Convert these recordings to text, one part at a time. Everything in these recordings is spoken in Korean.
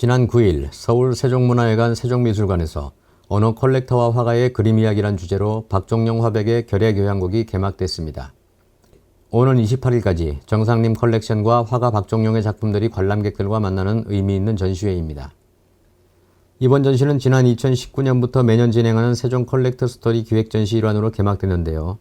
지난 9일 서울 세종문화회관 세종미술관에서 언어 컬렉터와 화가의 그림 이야기란 주제로 박종용 화백의 결의 교향곡이 개막됐습니다. 오는 28일까지 정상님 컬렉션과 화가 박종용의 작품들이 관람객들과 만나는 의미 있는 전시회입니다. 이번 전시는 지난 2019년부터 매년 진행하는 세종 컬렉터 스토리 기획 전시 일환으로 개막됐는데요.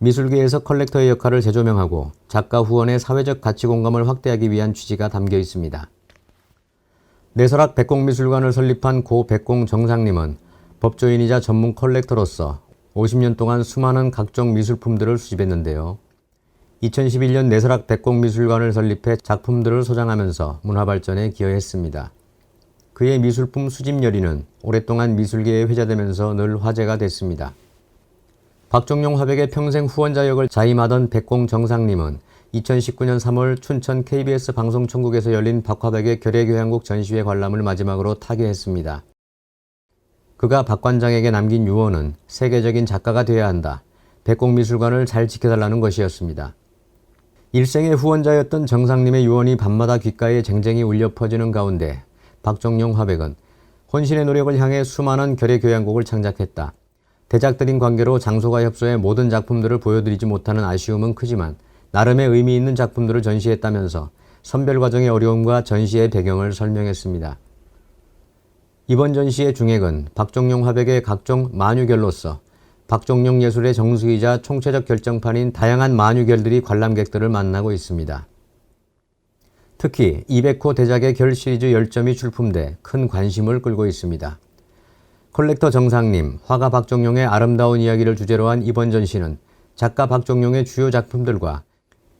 미술계에서 컬렉터의 역할을 재조명하고 작가 후원의 사회적 가치 공감을 확대하기 위한 취지가 담겨 있습니다. 내설학 백공미술관을 설립한 고 백공 정상님은 법조인이자 전문 컬렉터로서 50년 동안 수많은 각종 미술품들을 수집했는데요. 2011년 내설학 백공미술관을 설립해 작품들을 소장하면서 문화발전에 기여했습니다. 그의 미술품 수집 열의는 오랫동안 미술계에 회자되면서 늘 화제가 됐습니다. 박종용 화백의 평생 후원자 역을 자임하던 백공 정상님은 2019년 3월 춘천 KBS 방송총국에서 열린 박화백의 결의교향곡 전시회 관람을 마지막으로 타계했습니다. 그가 박 관장에게 남긴 유언은 세계적인 작가가 되어야 한다. 백공미술관을 잘 지켜달라는 것이었습니다. 일생의 후원자였던 정상님의 유언이 밤마다 귓가에 쟁쟁이 울려 퍼지는 가운데 박종용 화백은 혼신의 노력을 향해 수많은 결의 교향곡을 창작했다. 대작들인 관계로 장소가 협소해 모든 작품들을 보여드리지 못하는 아쉬움은 크지만 나름의 의미 있는 작품들을 전시했다면서 선별 과정의 어려움과 전시의 배경을 설명했습니다. 이번 전시의 중액은 박종용 화백의 각종 만유결로서 박종용 예술의 정수이자 총체적 결정판인 다양한 만유결들이 관람객들을 만나고 있습니다. 특히 200호 대작의 결 시리즈 열점이 출품돼 큰 관심을 끌고 있습니다. 컬렉터 정상님, 화가 박종용의 아름다운 이야기를 주제로 한 이번 전시는 작가 박종용의 주요 작품들과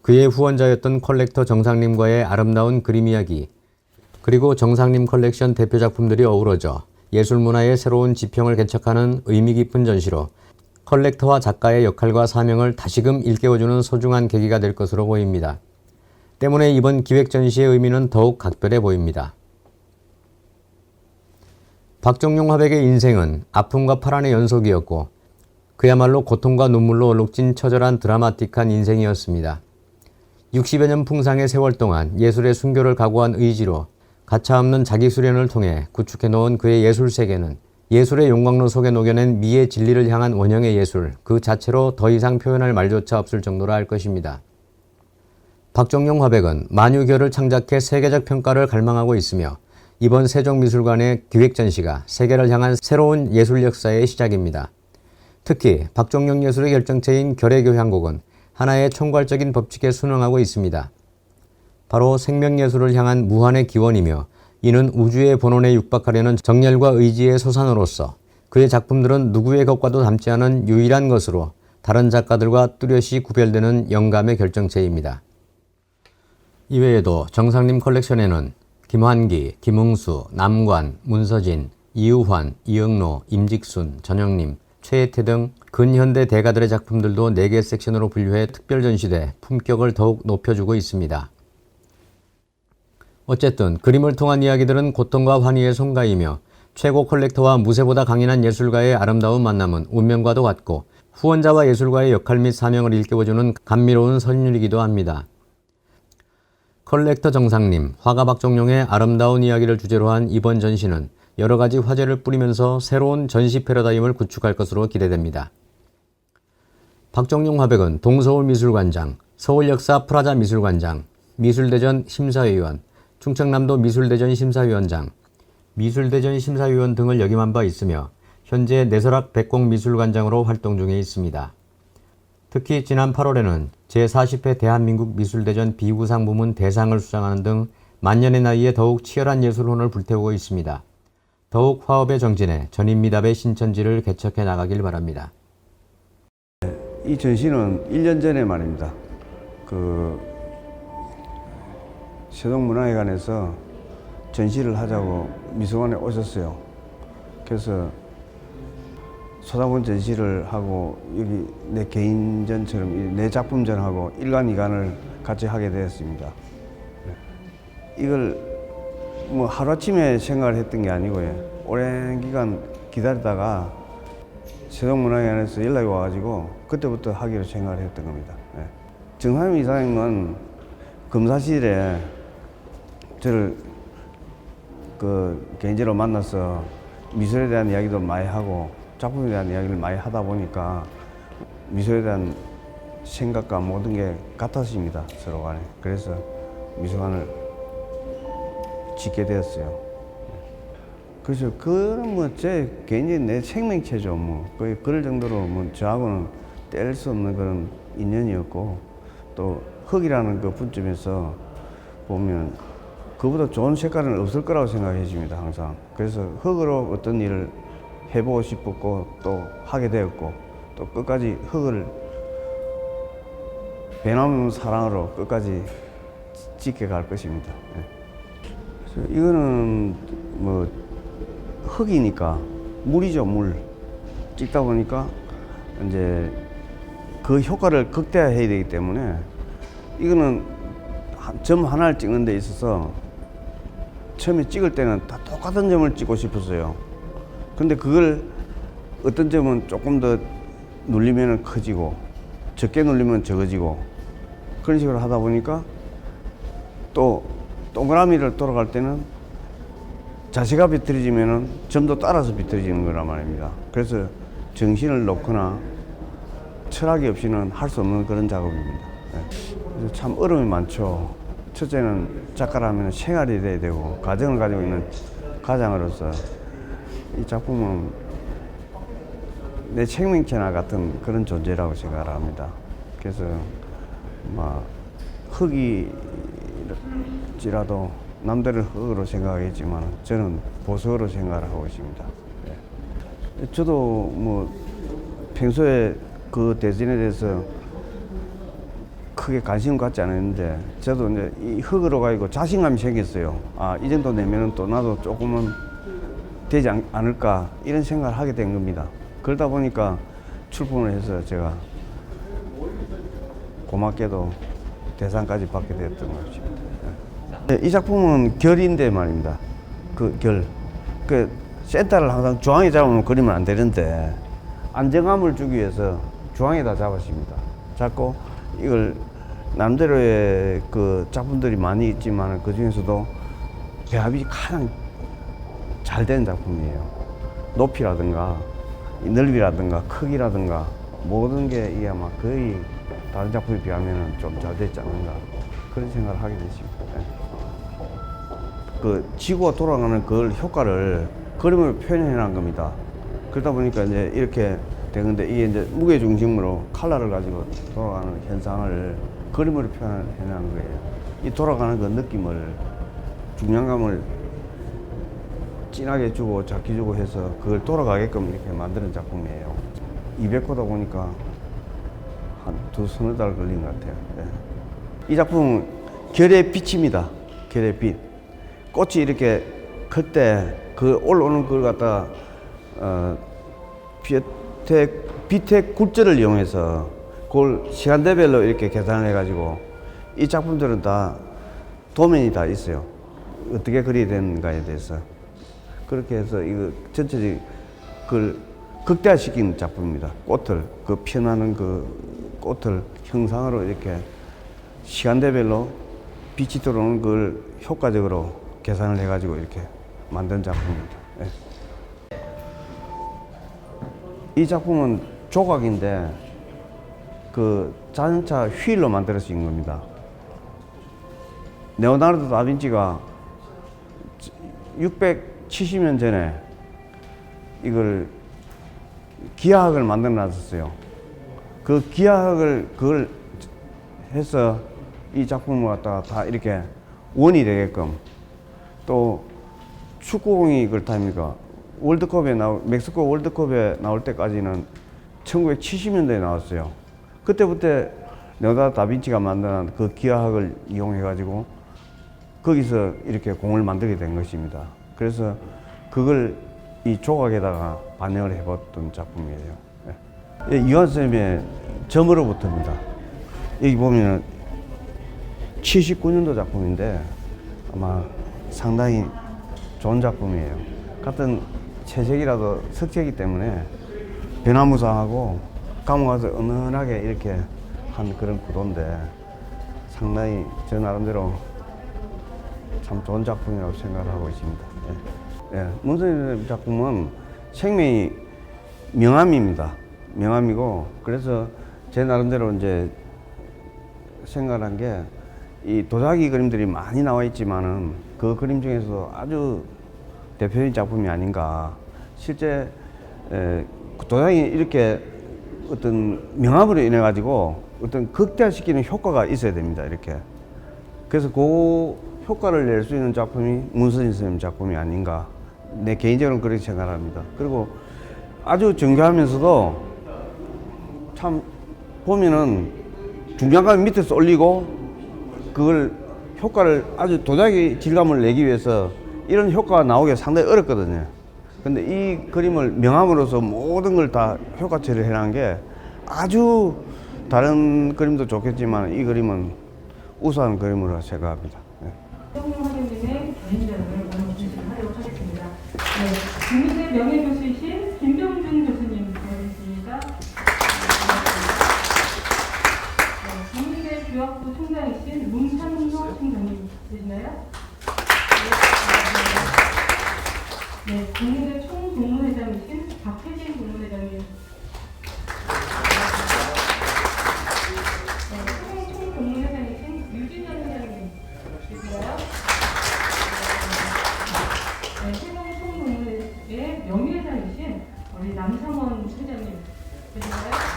그의 후원자였던 컬렉터 정상님과의 아름다운 그림 이야기, 그리고 정상님 컬렉션 대표 작품들이 어우러져 예술 문화의 새로운 지평을 개척하는 의미 깊은 전시로 컬렉터와 작가의 역할과 사명을 다시금 일깨워주는 소중한 계기가 될 것으로 보입니다. 때문에 이번 기획 전시의 의미는 더욱 각별해 보입니다. 박정용 화백의 인생은 아픔과 파란의 연속이었고 그야말로 고통과 눈물로 얼룩진 처절한 드라마틱한 인생이었습니다. 60여 년 풍상의 세월 동안 예술의 순교를 각오한 의지로 가차없는 자기 수련을 통해 구축해 놓은 그의 예술 세계는 예술의 용광로 속에 녹여낸 미의 진리를 향한 원형의 예술 그 자체로 더 이상 표현할 말조차 없을 정도라 할 것입니다. 박정용 화백은 만유결을 창작해 세계적 평가를 갈망하고 있으며 이번 세종미술관의 기획전시가 세계를 향한 새로운 예술 역사의 시작입니다. 특히 박종영 예술의 결정체인 결의교향곡은 하나의 총괄적인 법칙에 순응하고 있습니다. 바로 생명예술을 향한 무한의 기원이며 이는 우주의 본원에 육박하려는 정열과 의지의 소산으로서 그의 작품들은 누구의 것과도 닮지 않은 유일한 것으로 다른 작가들과 뚜렷이 구별되는 영감의 결정체입니다. 이외에도 정상님 컬렉션에는 김환기, 김웅수, 남관, 문서진, 이우환, 이영로, 임직순, 전영님, 최혜태 등 근현대 대가들의 작품들도 4개 섹션으로 분류해 특별 전시돼 품격을 더욱 높여주고 있습니다. 어쨌든 그림을 통한 이야기들은 고통과 환희의 송가이며 최고 컬렉터와 무쇠보다 강인한 예술가의 아름다운 만남은 운명과도 같고 후원자와 예술가의 역할 및 사명을 일깨워주는 감미로운 선율이기도 합니다. 컬렉터 정상님, 화가 박종용의 아름다운 이야기를 주제로 한 이번 전시는 여러 가지 화제를 뿌리면서 새로운 전시 패러다임을 구축할 것으로 기대됩니다. 박정용 화백은 동서울미술관장, 서울역사 프라자 미술관장, 미술대전 심사위원, 충청남도 미술대전 심사위원장, 미술대전 심사위원 등을 역임한 바 있으며 현재 내설학 백공미술관장으로 활동 중에 있습니다. 특히 지난 8월에는 제40회 대한민국 미술대전 비구상 부문 대상을 수상하는 등 만년의 나이에 더욱 치열한 예술혼을 불태우고 있습니다. 더욱 화업의 정진에 전인미답의 신천지를 개척해 나가길 바랍니다. 이 전시는 1년 전에 말입니다. 그 세동문화회관에서 전시를 하자고 미술관에 오셨어요. 그래서 소다본 전시를 하고 여기 내 개인전처럼 이내 작품전하고 일간 이간을 같이 하게 되었습니다. 이걸 뭐 하루아침에 생각을 했던 게 아니고요. 오랜 기간 기다리다가 세종문화회관에서 연락이 와가지고 그때부터 하기로 생각을 했던 겁니다. 예. 정삼 이사님은 검사실에 저를 그 개인적으로 만나서 미술에 대한 이야기도 많이 하고 작품에 대한 이야기를 많이 하다 보니까 미술에 대한 생각과 모든 게 같았습니다 서로 간에 그래서 미술관을 짓게 되었어요. 그래서 그런 뭐제 개인적인 내 생명체죠 뭐 거의 그럴 정도로 뭐 저하고는 뗄 수 없는 그런 인연이었고 또 흙이라는 그 분점에서 보면 그보다 좋은 색깔은 없을 거라고 생각해 줍니다 항상 그래서 흙으로 어떤 일을 해보고 싶었고 또 하게 되었고 또 끝까지 흙을 배나무 사랑으로 끝까지 지켜갈 것입니다. 예. 이거는 뭐 흙이니까 물이죠 물 찍다 보니까 이제 그 효과를 극대화해야 되기 때문에 이거는 한- 점 하나를 찍는 데 있어서 처음에 찍을 때는 다 똑같은 점을 찍고 싶었어요. 근데 그걸 어떤 점은 조금 더 눌리면 커지고 적게 눌리면 적어지고 그런 식으로 하다 보니까 또 동그라미를 돌아갈 때는 자세가 비틀어지면은 점도 따라서 비틀어지는 거란 말입니다. 그래서 정신을 놓거나 철학이 없이는 할 수 없는 그런 작업입니다. 예. 그래서 참 어려움이 많죠. 첫째는 작가라면 생활이 돼야 되고 가정을 가지고 있는 가장으로서 이 작품은 내 생명체나 같은 그런 존재라고 생각을 합니다. 그래서 막 흙이 지라도 남들은 흙으로 생각하겠지만 저는 보석으로 생각을 하고 있습니다. 예. 저도 뭐 평소에 그 대전에 대해서 크게 관심 갖지 않았는데 저도 이제 이 흙으로 가지고 자신감이 생겼어요. 아, 이 정도 내면은 또 나도 조금은 되지 않, 않을까 이런 생각을 하게 된 겁니다. 그러다 보니까 출품을 해서 제가 고맙게도 대상까지 받게 되었던 것입니다. 예. 이 작품은 결인데 말입니다. 그 결. 그 센터를 항상 중앙에 잡으면 그리면 안 되는데 안정감을 주기 위해서 중앙에다 잡았습니다. 잡고 이걸 남대로의 그 작품들이 많이 있지만 그 중에서도 배합이 가장 잘된 작품이에요. 높이라든가 이 넓이라든가 크기라든가 모든 게 이게 아마 거의 다른 작품에 비하면 좀 잘 됐지 않는가 그런 생각을 하게 됐습니다. 예. 그 지구가 돌아가는 그걸 효과를 그림으로 표현해 놓은 겁니다. 그러다 보니까 이제 이렇게 되는데 이게 이제 무게 중심으로 칼라를 가지고 돌아가는 현상을 그림으로 표현해 놓은 거예요. 이 돌아가는 그 느낌을 중량감을 진하게 주고 작게 주고 해서 그걸 돌아가게끔 이렇게 만드는 작품이에요. 200호다 보니까 한 두 서너 달 걸린 것 같아요. 예. 이 작품은 결의 빛입니다. 결의 빛. 꽃이 이렇게 클 때 그 올라오는 걸 갖다 어, 빛의, 빛의 굴절을 이용해서 그걸 시간대별로 이렇게 계산을 해가지고 이 작품들은 다 도면이 다 있어요. 어떻게 그려야 되는가에 대해서. 그렇게 해서 이거 전체적인 그걸 극대화시킨 작품입니다. 꽃을, 그 피어나는 그 꽃을 형상으로 이렇게 시간대별로 빛이 들어오는 걸 효과적으로 계산을 해가지고 이렇게 만든 작품입니다. 예. 이 작품은 조각인데 그 자동차 휠로 만들어진 겁니다. 레오나르도 다빈치가 670년 전에 이걸 기하학을 만들어 놨었어요. 그 기하학을 그걸 해서 이 작품을 갖다가 다 이렇게 원이 되게끔 또 축구공이 그렇다니까 월드컵에 나올 멕시코 월드컵에 나올 때까지는 1970년대에 나왔어요. 그때부터 레오나르도 다빈치가 만든 그 기하학을 이용해 가지고 거기서 이렇게 공을 만들게 된 것입니다. 그래서 그걸 이 조각에다가 반영을 해봤던 작품이에요. 예. 예, 이완 쌤의 점으로부터입니다. 여기 보면은 79년도 작품인데 아마 상당히 좋은 작품이에요. 같은 채색이라도 석재이기 때문에 변화무쌍하고 감옥 가서 은은하게 이렇게 한 그런 구도인데 상당히 저 나름대로 참 좋은 작품이라고 생각하고 있습니다. 예. 예. 문선일 작품은 생명이 명암입니다. 명암이고 그래서 제 나름대로 이제 생각한 게 이 도자기 그림들이 많이 나와 있지만은 그 그림 중에서 아주 대표적인 작품이 아닌가. 실제 에, 그 도자기 이렇게 어떤 명암으로 인해 가지고 어떤 극대화시키는 효과가 있어야 됩니다. 이렇게. 그래서 그 효과를 낼 수 있는 작품이 문선인 선생님 작품이 아닌가. 내 개인적으로는 그렇게 생각합니다. 그리고 아주 정교하면서도 참 보면은 중량감 밑에서 올리고 그걸 효과를 아주 도자기 질감을 내기 위해서 이런 효과가 나오기가 상당히 어렵거든요. 근데 이 그림을 명함으로써 모든 걸 다 효과 처리를 해놓은 게 아주 다른 그림도 좋겠지만 이 그림은 우수한 그림으로 생각합니다. 네. 네, 명예교수이신 김병준 교수님 모셨습니다. 네, 국민대 교학부 총장이신 문찬호 총장님 계시나요? 네, 네, 국민대 총동문회장이신 박혜진 동문회장님. 네? 네, 우리 남성원 회장님 계신가요?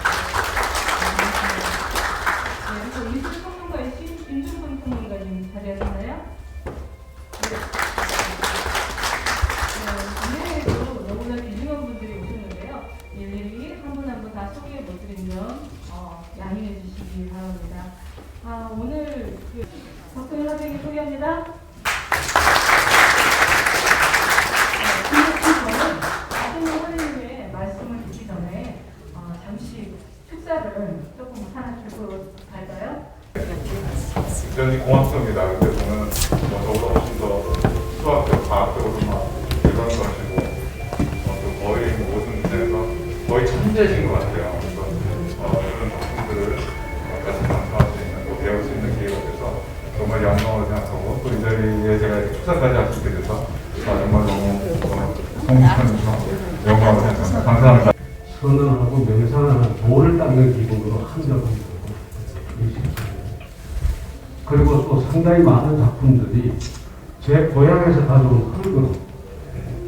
고향에서 가져온 흙으로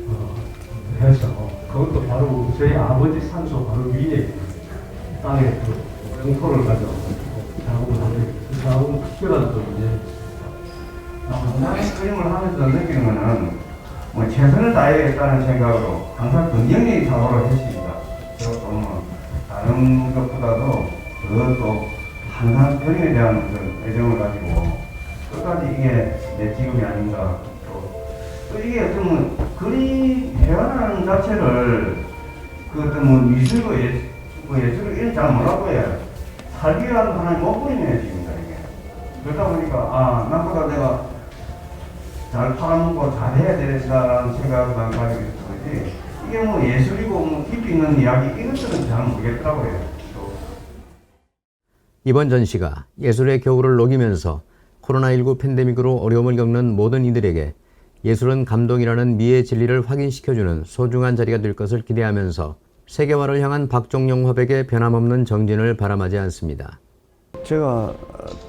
어, 해서 그것도 바로 저희 아버지 산소 바로 위에 땅에 그 영토를 가져고 작업을 하는 그 작업은 특별한 또 이제 나의 그림을 하면서 느끼는 거는 뭐 최선을 다해야겠다는 생각으로 항상 긍정적인 사고를 했습니다. 그리고 뭐 다른 것보다도 그것도 항상 그림에 대한 그 애정을 가지고 끝까지 이게 내 직업이 아닌가 이게 어떤 그림 회화라는 자체를 그 어떤 뭐 미술과 예, 뭐 예술을 이런 잘 예, 살기 위한 하나의 먹부림이집니다 이게. 그러다 보니까 아 나보다 내가 잘 팔아먹고 잘해야 되겠다라는 생각을 난 가지고 있었지 이게 뭐 예술이고 뭐 깊이 있는 이야기 이것들은 잘 모르겠더라고요. 또. 이번 전시가 예술의 겨울을 녹이면서 코로나19 팬데믹으로 어려움을 겪는 모든 이들에게 예술은 감동이라는 미의 진리를 확인시켜주는 소중한 자리가 될 것을 기대하면서 세계화를 향한 박종용 화백의 변함없는 정진을 바람하지 않습니다. 제가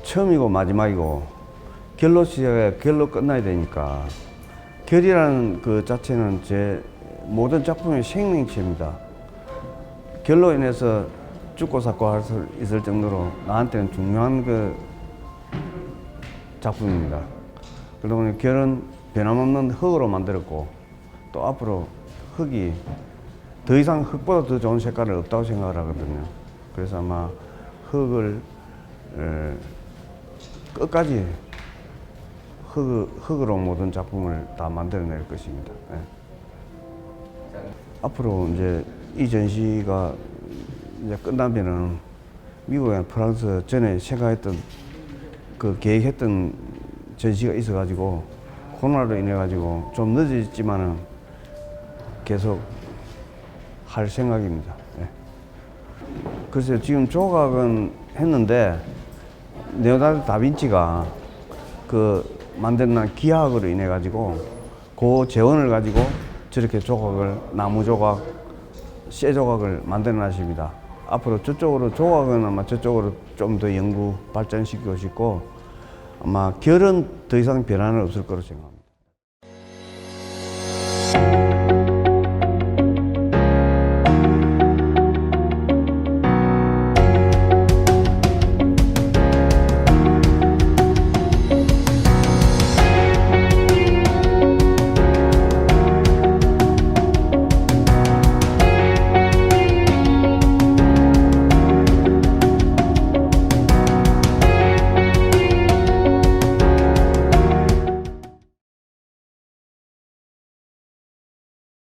처음이고 마지막이고 결로 시작해 결로 끝나야 되니까 결이라는 그 자체는 제 모든 작품의 생명체입니다. 결로 인해서 죽고 살고 할 수 있을 정도로 나한테는 중요한 그 작품입니다. 그러다 보니 결은 변함없는 흙으로 만들었고 또 앞으로 흙이 더 이상 흙보다 더 좋은 색깔은 없다고 생각을 하거든요. 그래서 아마 흙을 에, 끝까지 흙, 흙으로 모든 작품을 다 만들어낼 것입니다. 예. 앞으로 이제 이 전시가 이제 끝나면은 미국이나 프랑스 전에 생각했던 그 계획했던 전시가 있어가지고 코로나로 인해 가지고 좀 늦어졌지만은 계속 할 생각입니다. 네. 글쎄요, 지금 조각은 했는데 네오나르 다빈치가 그 만든 기학으로 인해 가지고 그 재원을 가지고 저렇게 조각을 나무 조각, 쇠 조각을 만들어 놨습니다. 앞으로 저쪽으로 조각은 아마 저쪽으로 좀 더 연구 발전시키고 싶고 아마 결은 더 이상 변화는 없을 거로 생각합니다.